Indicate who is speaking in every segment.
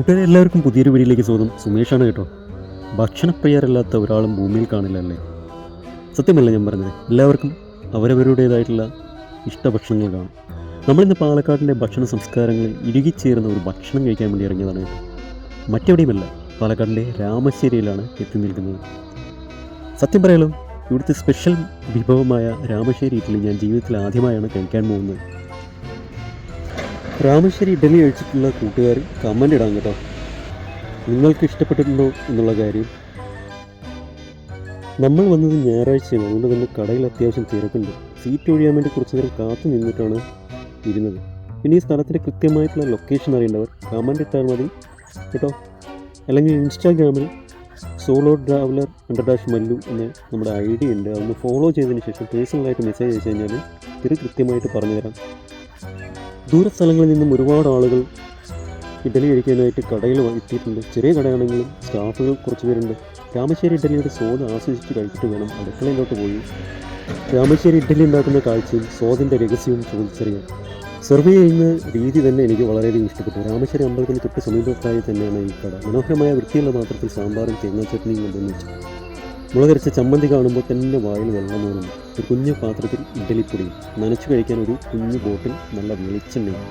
Speaker 1: കൂട്ടുകാരെ എല്ലാവർക്കും പുതിയൊരു വീഡിയോയിലേക്ക് സ്വാഗതം. സുമേഷാണ് കേട്ടോ. ഭക്ഷണപ്രിയരല്ലാത്ത ഒരാളും ഭൂമിയിൽ കാണില്ലല്ലേ? സത്യമല്ല ഞാൻ പറഞ്ഞത്? എല്ലാവർക്കും അവരവരുടേതായിട്ടുള്ള ഇഷ്ടഭക്ഷണങ്ങൾ കാണും. നമ്മളിന്ന് പാലക്കാടിന്റെ ഭക്ഷണ സംസ്കാരങ്ങളിൽ ഇഴുകിച്ചേർന്ന ഒരു ഭക്ഷണം കഴിക്കാൻ വേണ്ടി ഇറങ്ങിയതാണ് കേട്ടോ. മറ്റെവിടെയുമല്ല പാലക്കാടിന്റെ രാമശ്ശേരിയിലാണ് എത്തി നിൽക്കുന്നത്. സത്യം പറയാലോ ഇവിടുത്തെ സ്പെഷ്യൽ വിഭവമായ രാമശ്ശേരി ഇഡ്ഡലി ഞാൻ ജീവിതത്തിൽ ആദ്യമായാണ് കഴിക്കാൻ പോകുന്നത്. രാമശ്ശേരി ഇഡലി കഴിച്ചിട്ടുള്ള കൂട്ടുകാർ കമന്റ് ഇടാം കേട്ടോ. നിങ്ങൾക്ക് ഇഷ്ടപ്പെട്ടിട്ടുണ്ടോ എന്നുള്ള കാര്യം. നമ്മൾ വന്നത് ഞായറാഴ്ചയാണ്. അതുകൊണ്ട് തന്നെ കടയിൽ അത്യാവശ്യം തിരക്കുണ്ട്. സീറ്റ് ഒഴിയാൻ വേണ്ടി കുറച്ച് നേരം കാത്തു നിന്നിട്ടാണ് ഇരുന്നത്. പിന്നെ ഈ സ്ഥലത്തിന്റെ കൃത്യമായിട്ടുള്ള ലൊക്കേഷൻ അറിയേണ്ടവർ കമന്റ് ഇട്ടാൽ മതി. കേട്ടോ? അല്ലെങ്കിൽ ഇൻസ്റ്റാഗ്രാമിൽ solo traveller under dash Mallu എന്ന നമ്മുടെ ഐ ഡി ഉണ്ട്. അതൊന്ന് ഫോളോ ചെയ്തതിന് ശേഷം പേഴ്സണലായിട്ട് മെസ്സേജ് അയച്ചു കഴിഞ്ഞാൽ ഇത് കൃത്യമായിട്ട് പറഞ്ഞുതരാം. സ്ഥലങ്ങളിൽ നിന്നും ഒരുപാട് ആളുകൾ ഇഡലി കഴിക്കാനായിട്ട് കടയിൽ എത്തിയിട്ടുണ്ട്. ചെറിയ കടയാണെങ്കിലും സ്റ്റാഫുകൾ കുറച്ച് പേരുണ്ട്. രാമശ്ശേരി ഇഡലിയുടെ സ്വാദ് ആസ്വദിച്ച് കഴിച്ചിട്ട് വേണം അടുക്കളയിലോട്ട് പോയി. രാമശ്ശേരി ഇഡലി ഉണ്ടാക്കുന്ന കാഴ്ചയും സ്വാദിന്റെ രഹസ്യവും ചോദിച്ചറിയാം സെർവ് ചെയ്യുന്ന രീതി തന്നെ എനിക്ക് വളരെയധികം ഇഷ്ടപ്പെട്ടു. രാമശ്ശേരി അമ്പലത്തിന് തൊട്ട് സമീപത്തായി തന്നെയാണ് ഈ കട. മനോഹരമായ വൃത്തിയുള്ള പാത്രത്തിൽ സാമ്പാറും തേങ്ങാ ചട്നിയും കൊണ്ടുവന്നു മുളകരച്ച ചമ്മന്തി കാണുമ്പോൾ തന്നെ വായിൽ വെള്ളം തോന്നുന്നു ഒരു കുഞ്ഞു പാത്രത്തിൽ ഇഡ്ഡലിപ്പൊടിയും നനച്ചു കഴിക്കാൻ ഒരു കുഞ്ഞു ബോട്ടിൽ നല്ല വെളിച്ചെണ്ണയും.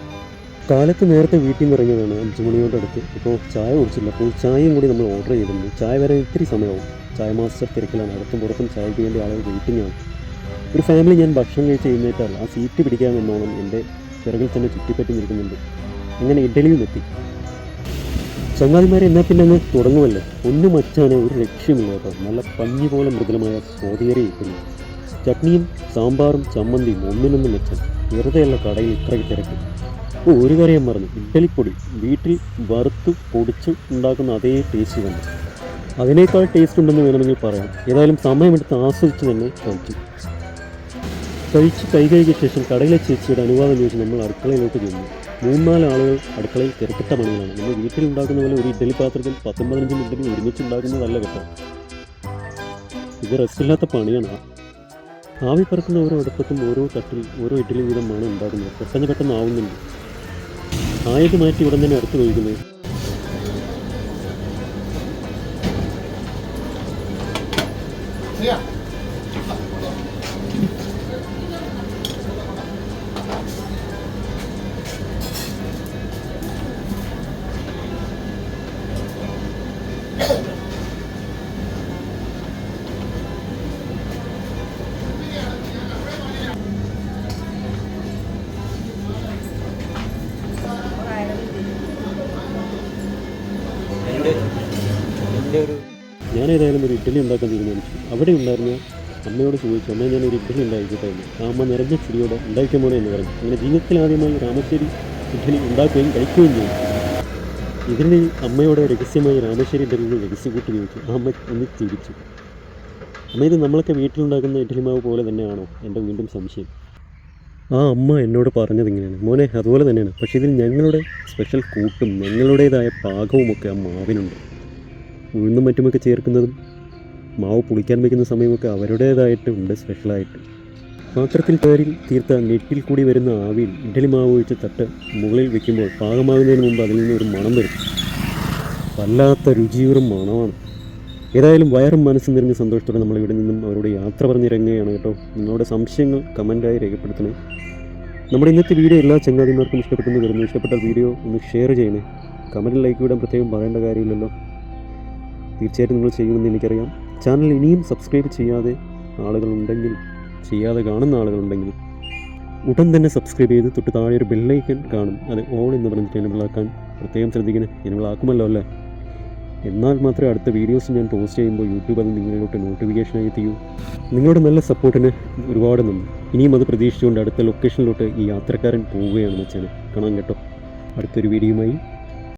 Speaker 1: കാലത്ത് നേരത്തെ വീട്ടിൽ നിന്ന് ഇറങ്ങിയതാണ് അഞ്ച് മണിയോട് അടുത്ത്. ഇപ്പോൾ ചായ കുടിച്ചില്ല. അപ്പോൾ ചായയും കൂടി നമ്മൾ ഓർഡർ ചെയ്തിട്ടുണ്ട് ചായ വരാൻ ഇത്തിരി സമയമാവും. ചായ മാസ്റ്റർ തിരക്കിലാണ്. അടുത്തും പുറത്തും ചായയ്ക്ക് വേണ്ടി ആളുകൾ വെയിറ്റിംഗ് ആണ്. ഒരു ഫാമിലി ഞാൻ ഭക്ഷണം കഴിച്ച് എഴുന്നേറ്റാൽ ആ സീറ്റ് പിടിക്കാമെന്നോണം എന്റെ പിറകിൽ തന്നെ ചുറ്റിപ്പറ്റി നിൽക്കുന്നുണ്ട്. അങ്ങനെ ഇഡ്ഡലിയും എത്തി. ചങ്ങാതിമാരെ എന്നാൽ പിന്നെ അങ്ങ് തുടങ്ങുമല്ലോ? ഒന്നും മച്ചാനെ ഒരു ലക്ഷ്യമില്ലാത്ത നല്ല പഞ്ഞി പോലെ മൃദുലമായ സ്വാതിയേറെ ഇരിക്കുന്നു ചട്നിയും സാമ്പാറും ചമ്മന്തിയും ഒന്നിനൊന്നും മെച്ചം വെറുതെയുള്ള കടയിൽ ഇത്രയ്ക്ക് തിരക്ക്. ഒരു കാര്യം മറന്നു. ഇഡ്ഡലിപ്പൊടി വീട്ടിൽ വറുത്ത് പൊടിച്ച് ഉണ്ടാക്കുന്ന അതേ ടേസ്റ്റ് തന്നെ. അതിനേക്കാൾ ടേസ്റ്റ് ഉണ്ടെന്ന് വേണമെങ്കിൽ പറയാം. ഏതായാലും സമയമെടുത്ത് ആസ്വദിച്ച് തന്നെ കഴിച്ചു. കഴിച്ച് കൈ കഴുകിയ ശേഷം കടയിലെ ചേച്ചിയുടെ അനുവാദം ചോദിച്ച് നമ്മൾ അടുക്കളയിലോട്ട് ചെന്നു. മൂന്നാൽ ആളുകൾ അടുക്കളയിൽ തിരക്കിട്ട പണികളാണ്. നമ്മൾ വീട്ടിൽ ഉണ്ടാക്കുന്ന പോലെ ഒരു ഇഡ്ഡലി പാത്രത്തിൽ പത്തും പതിനഞ്ചും ഇഡ്ഡലി ഒരുമിച്ച് ഉണ്ടാക്കുന്നതല്ല കേട്ടോ. ഇത് റെസ്റ്റില്ലാത്ത പണിയാണ്. ആവി പറക്കുന്ന ഓരോ അടുപ്പത്തും ഓരോ തട്ടിൽ ഓരോ ഇഡ്ഡലി വീതമാണ് ഉണ്ടാകുന്നത്. പെട്ടെന്ന് പെട്ടെന്ന് ആവുന്നുണ്ട്. ആയത് മാറ്റി ഉടൻ തന്നെ അടുത്ത് കഴിക്കുന്നത് ഞാൻ ഇഡ്ഡലി ഉണ്ടാക്കാൻ തീരുമാനിച്ചു. അവിടെ ഉണ്ടായിരുന്ന അമ്മയോട് ചോദിച്ചു അമ്മ ഞാൻ ഒരു ഇഡ്ഡലി ഉണ്ടാക്കിയിട്ടെ എന്ന് ആ അമ്മ നിറഞ്ഞ ചിരിയോടെ ഉണ്ടാക്കിയ മോനെ എന്ന് പറഞ്ഞു. അങ്ങനെ ജീവിതത്തിൽ ആദ്യമായി രാമശ്ശേരി ഇഡ്ഡലി ഉണ്ടാക്കുകയും കഴിക്കുകയും ചെയ്തു. ഇതിന് അമ്മയോടെ രഹസ്യമായി രാമശ്ശേരി ഇഡ്ഡലിയുടെ കൂട്ടി ചോദിച്ചു. ആ അമ്മ ഒന്ന് ചിരിച്ചു. അമ്മ ഇത് നമ്മളൊക്കെ വീട്ടിലുണ്ടാക്കുന്ന ഇഡ്ഡലി മാവ് പോലെ തന്നെയാണോ? എന്റെ വീണ്ടും സംശയം. ആ അമ്മ എന്നോട് പറഞ്ഞത് ഇങ്ങനെയാണ്. മോനെ അതുപോലെ തന്നെയാണ്. പക്ഷേ ഇതിൽ ഞങ്ങളുടെ സ്പെഷ്യൽ കൂട്ടും ഞങ്ങളുടേതായ പാകവുമൊക്കെ ആ മാവിനുണ്ട്. ഉഴുന്നും മറ്റുമൊക്കെ ചേർക്കുന്നതും മാവ് പുളിക്കാൻ വയ്ക്കുന്ന സമയമൊക്കെ അവരുടേതായിട്ട് ഉണ്ട് സ്പെഷ്യലായിട്ട് പാത്രത്തിൽ കയറി തീർത്ത നെറ്റിൽ കൂടി വരുന്ന ആവിയിൽ ഇഡ്ഡലി മാവ് ഒഴിച്ച് തട്ട് മുകളിൽ വെക്കുമ്പോൾ പാകമാകുന്നതിന് മുമ്പ് അതിൽ നിന്ന് ഒരു മണം വരും. വല്ലാത്ത രുചിയൂറും മണമാണ്. ഏതായാലും വയറും മനസ്സും നിറഞ്ഞ സന്തോഷത്തോടെ നമ്മൾ ഇവിടെ നിന്നും അവരോട് യാത്ര പറഞ്ഞിറങ്ങുകയാണ് കേട്ടോ. നിങ്ങളുടെ സംശയങ്ങൾ കമന്റായി രേഖപ്പെടുത്തണേ. നമ്മുടെ ഇന്നത്തെ വീഡിയോ എല്ലാ ചങ്ങാതിമാർക്കും ഇഷ്ടപ്പെട്ടെന്ന് വരുന്നു ഇഷ്ടപ്പെട്ട വീഡിയോ ഒന്ന് ഷെയർ ചെയ്യണേ. കമന്റിൽ ലൈക്ക് വിടാൻ പ്രത്യേകം പറയേണ്ട കാര്യമില്ലല്ലോ. തീർച്ചയായിട്ടും നിങ്ങൾ ചെയ്യുമെന്ന് എനിക്കറിയാം. ചാനൽ ഇനിയും സബ്സ്ക്രൈബ് ചെയ്യാതെ ആളുകളുണ്ടെങ്കിൽ ചെയ്യാതെ കാണുന്ന ആളുകളുണ്ടെങ്കിൽ ഉടൻ തന്നെ സബ്സ്ക്രൈബ് ചെയ്ത് തൊട്ട് താഴെ ഒരു ബെല്ലൈക്കൻ കാണും. അത് ഓൺ എന്ന് പറഞ്ഞിട്ട് എനബിൾ ആക്കാൻ പ്രത്യേകം ശ്രദ്ധിക്കണേ. എനബിൾ ആക്കുമല്ലോ അല്ലേ? എന്നാൽ മാത്രമേ അടുത്ത വീഡിയോസ് ഞാൻ പോസ്റ്റ് ചെയ്യുമ്പോൾ യൂട്യൂബ് അത് നിങ്ങളിലോട്ട് നോട്ടിഫിക്കേഷനായി എത്തിയൂ. നിങ്ങളുടെ നല്ല സപ്പോർട്ടിന് ഒരുപാട് നന്ദി. ഇനിയും അത് പ്രതീക്ഷിച്ചുകൊണ്ട് അടുത്ത ലൊക്കേഷനിലോട്ട് ഈ യാത്രക്കാരൻ പോവുകയാണ് മച്ചാനെ. കാണാൻ കേട്ടോ. അടുത്തൊരു വീഡിയോയുമായി